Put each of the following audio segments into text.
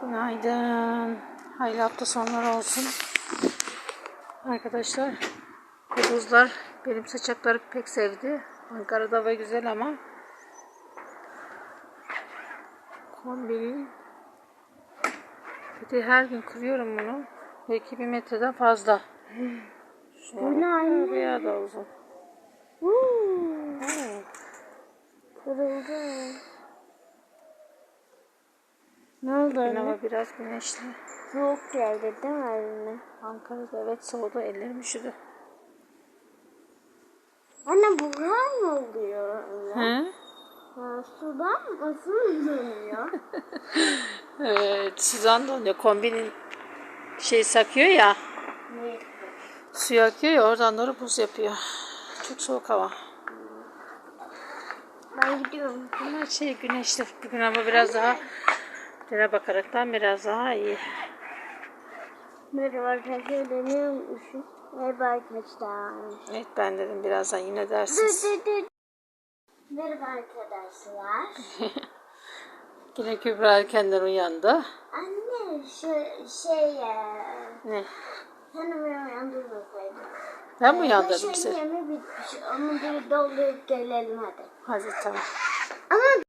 Günaydın. Hayırlı hafta sonları olsun. Arkadaşlar kuduzlar benim saçakları pek sevdi. Ankara'da hava güzel ama kombinin bir de her gün kırıyorum bunu. Belki bir metreden fazla. Şuna Bu ne bak, anne? Bayağı da uzun. Kırıldı. Ne oldu Bugün hava biraz güneşli. Soğuk geldi değil mi eline? Ankara'da evet soğudu ellerim üşüdü. Anne buhar mı oluyor? Hı? Ha, sudan nasıl dönüyor? Evet, Suzan da oluyor. Kombinin şey sakıyor ya, ne? suyu akıyor ya oradan doğru buz yapıyor. Çok soğuk hava. Ben gidiyorum. Bunlar şey güneşli. Bugün ama biraz daha düne bakaraktan biraz daha iyi. Merhaba arkadaşlar dönüyormuşum. Merhaba arkadaşlar. Evet ben dedim birazdan yine dersiniz. Merhaba arkadaşlar. Yine Kübra erkenden uyandı. Anne şu şey ya. Ne? Sen beni uyandırmasaydın. Ben mi Ee, uyandırdım seni? yemi bitmiş. Onu bir doldurup gelelim hadi. Hadi tamam. Ama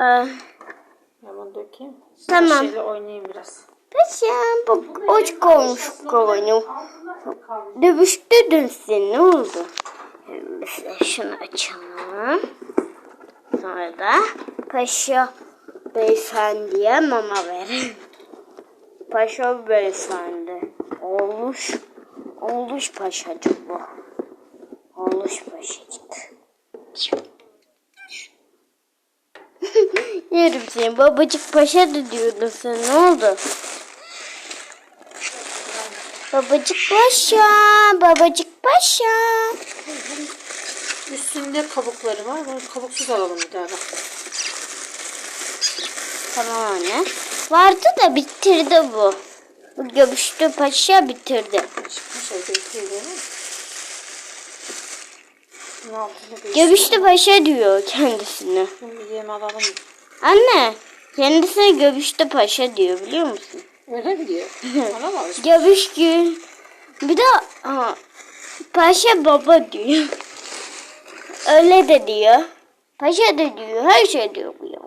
Ee, Hemen dökeyim. Tamam. Şeyle oynayayım biraz. Paşam bu hoş olmuş kovanım. Dövüştürdün sen ne oldu? Mesela şunu açalım. Sonra da paşa beyefendiye mama verin. Paşa beyefendi. Olmuş. Olmuş paşacık bu. Olmuş paşacık. Yerim seni. Babacık paşa da diyordun sen. Ne oldu? Babacık paşa. Babacık paşa. Üstünde kabukları var. Bunu kabuksuz alalım bir daha. da. Tamam anne. Vardı da bitirdi bu. Bu göbüşlü paşa bitirdi. Altını bir Göbüşlü paşa diyor kendisine. Şimdi yem alalım. Anne. Kendisine göbüşlü paşa diyor biliyor musun? Öyle mi diyor? Bana mı alışmış? Göbüşlü. Bir de ha, paşa baba diyor. Öyle de diyor. Paşa da diyor. Her şey diyor bu ya.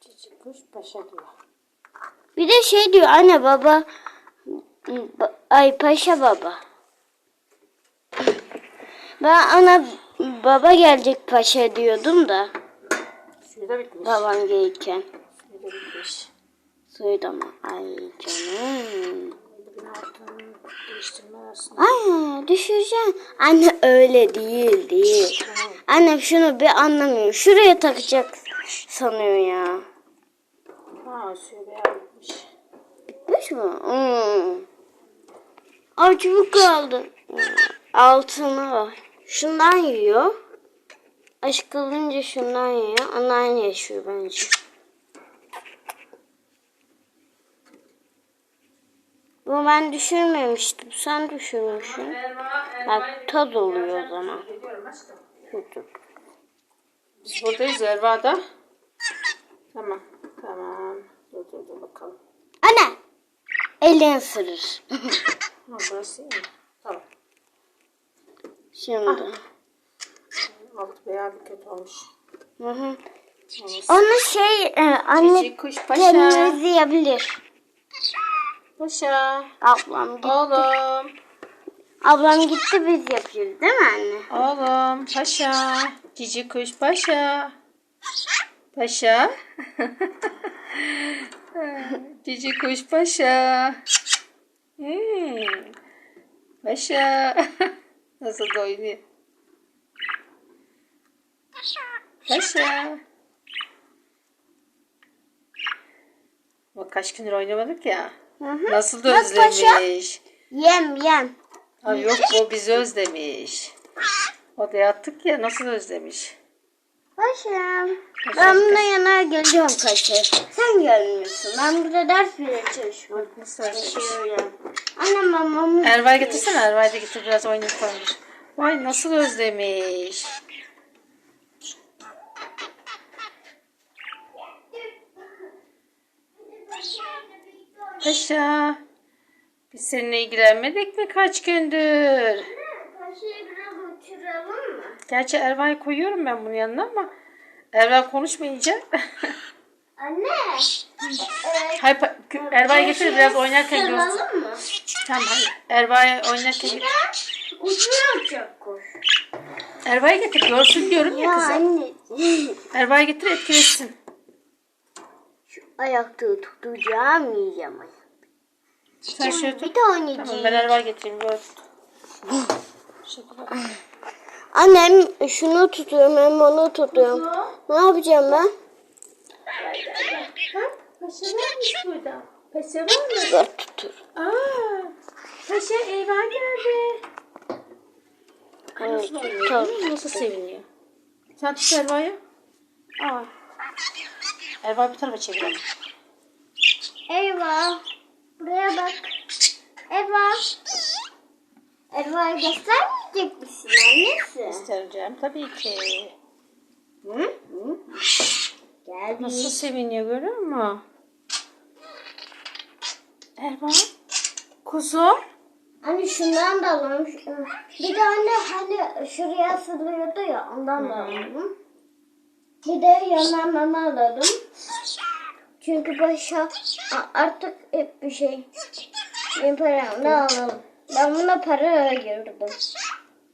Cici kuş paşa diyor. Bir de şey diyor anne baba. Ba- Ay paşa baba. Ben ona baba gelecek paşa diyordum da. Suyu da bitmiş. Babam gelirken. Suyu da bitmiş. Suyu da mı? Ay canım. Bugün altını. Ay düşüreceğim. Anne öyle değil değil. Annem şunu bir anlamıyor. Şuraya takacak sanıyor ya. Ha suyu bayağı bitmiş. Bitmiş mi? Hmm. Ay çubuk kaldı. Altını var. Şundan yiyor. Aşk kalınca şundan yiyor. Ondan yaşıyor bence. Bunu ben düşürmemiştim. Sen düşürmüşsün. Bak toz oluyor o zaman. Dur. Biz buradayız Erva'da. Tamam. Tamam. Dur dur dur bakalım. Anne! Elin ısırır. Ha burası iyi? Tamam. Şimdi. Alt bayağı bir kötü olmuş. Hı hı. Evet. Onu şey e, anne Cici kuş paşa. temizleyebilir. Paşa. Ablam gitti. Oğlum. Ablam gitti biz yapıyoruz değil mi anne? Oğlum. Paşa. Cici kuş paşa. Paşa. Cici kuş paşa. Hmm. Paşa. Nasıl da oynuyor. Paşa. Bak kaç gündür oynamadık ya. Hı hı. Nasıl da Bak paşa. özlemiş. Yem yem. Ay yok o bizi özlemiş. Odaya attık ya nasıl özlemiş. Paşam. Ben buna yanar geleceğim kaçı. Sen gelmiyorsun. Ben burada ders bile çalışmam. Nasıl özlemiş. Şöyle. Annem babamı Erva'yı getirsene Erva'yı da getir biraz oynayıp koymuş. Vay nasıl özlemiş. Paşa. Biz seninle ilgilenmedik mi kaç gündür? Paşa'yı biraz uçuralım mı? Gerçi Erva'yı koyuyorum ben bunun yanına ama Erva konuşmayınca. Anne. Ee, Hayır, Erva'yı getir biraz oynarken. Uçuralım mı? Tamam hayır. Erva'yı oynarken getir. Çok kuş. Erva'yı getir görsün diyorum ya kızım. anne. Erva'yı getir etkileşsin. Ayakta tutacağım yiyeceğim. Sen şöyle tut. Bir tanecik. Tamam ben Erva'yı getireyim tut. Teşekkürler. Annem şunu tutuyorum hem onu tutuyorum. Ne yapacağım ben? Paşa varmış burada. Paşa var mı? Dur tutuyorum. Aa, Paşa Eyvah geldi. Nasıl, Tamam. nasıl seviniyor? Sen tut Erva'yı. Aa. Erva bir tarafa çevirelim. Eyvah. Buraya bak. Eyvah. Eyvah göstermeyecek misin annesi? Göstereceğim tabii ki. Hı? Hı? Geldi. Nasıl seviniyor görüyor musun? Erva. Kuzum. Anne şundan da alalım. Bir de anne hani şuraya asılıyordu ya ondan da alalım. Bir de yandan mama alalım. Çünkü başa artık hep bir şey. Benim paramla alalım. Ben buna para ayırdım.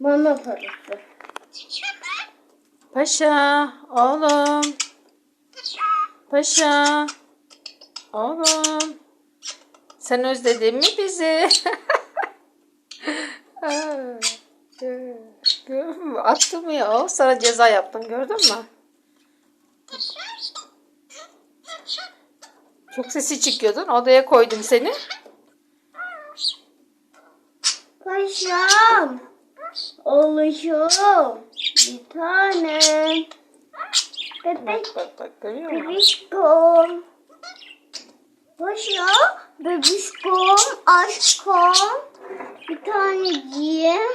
Mama parası. Paşa. Oğlum. Paşa. Oğlum. Sen özledin mi bizi? Attım ya. Sana ceza yaptım. Gördün mü? Çok sesi çıkıyordun. Odaya koydum seni. Paşam. Oluşum. Bir tane. Bebek Bak bak bak görüyor musun? Bebişkom. Paşa. Bebişkom. Aşkım. Bir taneciğim.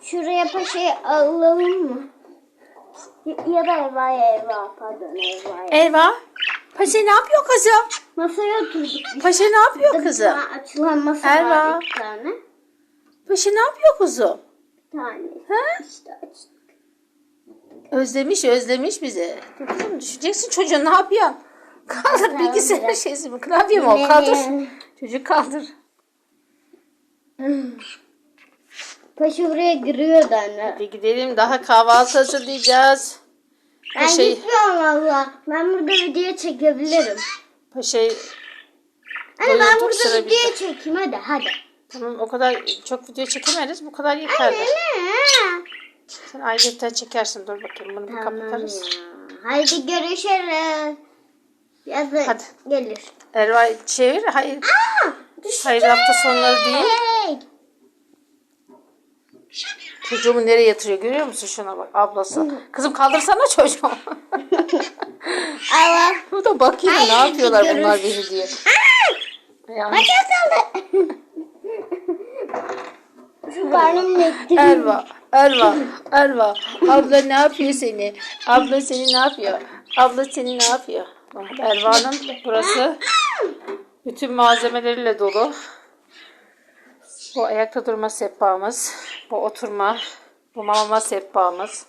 Şuraya paşayı alalım mı? Ya da Eva'ya Eva. Pardon Eva'ya. Elva. Paşa ne yapıyor kızım? Masaya oturduk. Paşa ne yapıyor kızım? açılan masa Erva. var bir tane. Paşa ne yapıyor kuzum? Bir tane. Ha? İşte aç. Özlemiş özlemiş bizi. Dur Kızım düşeceksin çocuğu ne yapıyorsun? Kaldır bilgisayar şeysi mi? Klavye mi o? Kaldır. Çocuk kaldır. Paşa buraya giriyordu anne. Hadi gidelim daha kahvaltı hazırlayacağız. Ben Paşayı, gitmiyorum valla. Ben burada video çekebilirim. paşayı Anne ben Doyurduk, burada sıra video çekeyim hadi hadi. tamam o kadar çok video çekemeriz. Bu kadar yeterli. Anne. Sen ayrıca çekersin. Dur bakayım bunu bir kapatarız. Hadi görüşürüz. Yazın Hadi. gelir. Erva çevir. Hayır. Aa, Hayır hafta sonları değil. Çocuğumu nereye yatırıyor görüyor musun şuna bak ablası. Kızım kaldırsana çocuğu. Allah. Bu da bakayım ne yapıyorlar görüş- bunlar beni diye. Yani, Bacak kaldı. Şu karnım nekti. Erva, Erva, Erva. Abla ne yapıyor seni? Abla seni ne yapıyor? Abla seni ne yapıyor? Bak, Erva'nın burası bütün malzemeleriyle dolu. Bu ayakta durma sehpamız, bu oturma, bu mama sehpamız.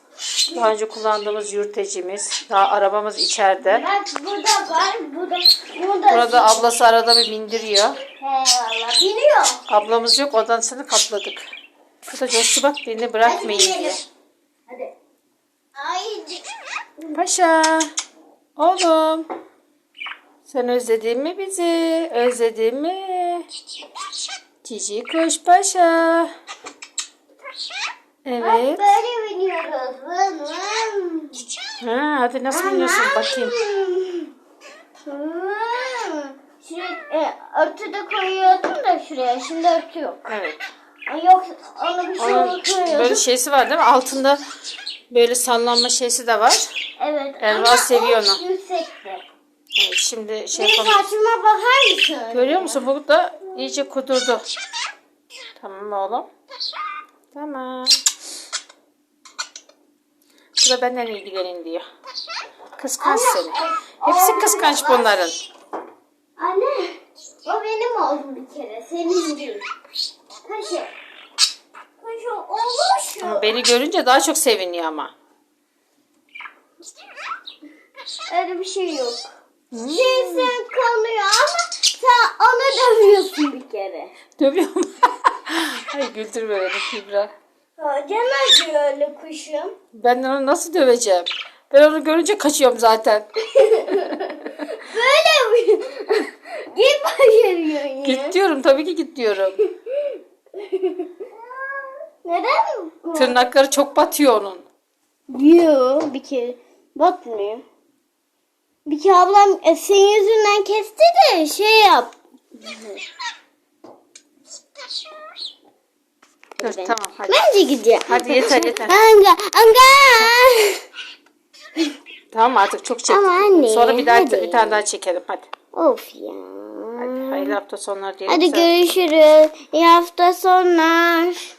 Daha önce kullandığımız yürütecimiz. Daha arabamız içeride. Bak burada var. Burada. Burada. Burada ablası arada bir bindiriyor. Eyvallah. Biniyor. Ablamız yok odasını kapladık. Bu da coştu bak beni bırakmayın diye. Hadi. Ay. Paşa. Oğlum. Sen özledin mi bizi? Özledin mi? Cici kuş paşa. Evet. Böyle biniyoruz. Vın vın. Ha, hadi nasıl biniyorsun bakayım. Şuraya, e, örtü de koyuyordum da şuraya. Şimdi örtü yok. Evet. Yok onu bir şey Onun böyle şeysi var değil mi? Altında böyle sallanma şeysi de var. Evet. Elva seviyor onu. Yüksekte. Evet, şimdi şey yapalım. saçıma bakar mısın? Görüyor musun? Bu da iyice kudurdu. Tamam oğlum. Tamam. Bu da benden ilgilenin diyor. Kıskanç seni. Hepsi kıskanç bunların. Anne, o benim oğlum bir kere, senin değil. Kaşı. Kaşı olmuş. Ama beni görünce daha çok seviniyor ama. Öyle bir şey yok. Şey sen kanıyor ama sen onu dövüyorsun bir kere. Dövüyor mu? Ay güldürme beni Kübra. Ha, Can acıyor öyle kuşum. Ben onu nasıl döveceğim? Ben onu görünce kaçıyorum zaten. Böyle mi? Git başarıyorsun ya. Git diyorum tabii ki git diyorum. Neden? Tırnakları çok batıyor onun. Yok bir kere batmıyor. Bir kere ablam e, senin yüzünden kesti de şey yap. Dur tamam hadi. Bence gidiyor. Hadi yeter yeter. Anga, anga. Tamam artık çok çektik. Ama anne, Sonra bir daha hadi. bir tane daha çekelim hadi. Of ya. Hadi hayırlı hafta sonları diyelim. Hadi sana. görüşürüz. İyi hafta sonlar.